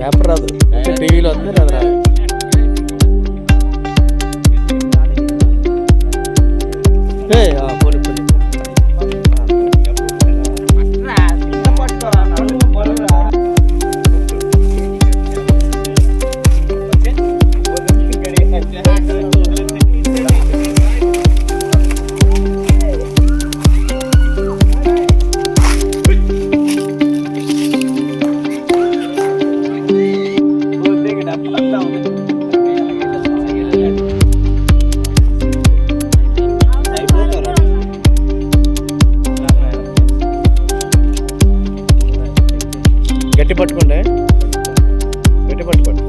Paper రాదు. టీవీలో వస్తుంది రాదు రాదు ఏ గట్టి పట్టుకోండి గట్టి పట్టుకోండి